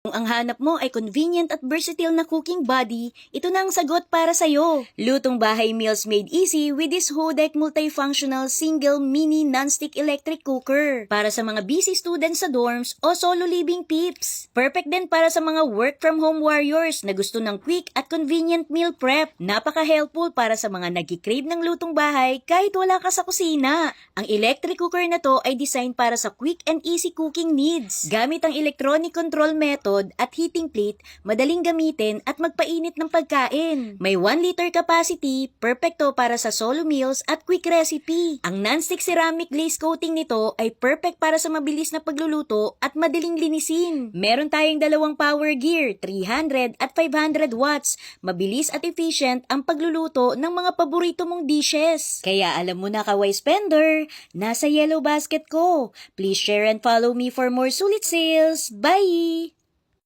Kung ang hanap mo ay convenient at versatile na cooking body, ito na ang sagot para sa'yo. Lutong bahay meals made easy with this Hodek multifunctional single mini non-stick electric cooker. Para sa mga busy students sa dorms o solo living peeps. Perfect din para sa mga work from home warriors na gusto ng quick at convenient meal prep. Napaka-helpful para sa mga nagkikrave ng lutong bahay kahit wala ka sa kusina. Ang electric cooker na to ay designed para sa quick and easy cooking needs. Gamit ang electronic control method at heating plate, madaling gamitin at magpainit ng pagkain. May 1 liter capacity, perfecto para sa solo meals at quick recipe. Ang non-stick ceramic glaze coating nito ay perfect para sa mabilis na pagluluto at madaling linisin. Meron tayong dalawang power gear, 300 at 500 watts. Mabilis at efficient ang pagluluto ng mga paborito mong dishes. Kaya alam mo na kaway spender, nasa yellow basket ko. Please share and follow me for more sulit sales. Bye!